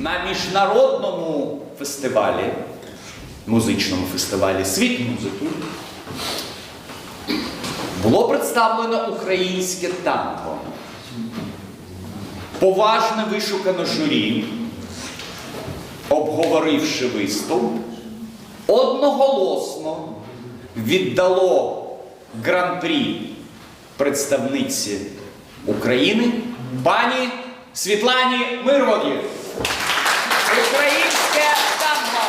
на міжнародному фестивалі, музичному фестивалі Світ музики було представлено українське танго. Поважне вишукане журі, обговоривши виступ, одноголосно віддало гран-прі представниці України пані Світлані Мирводі. Українське танго.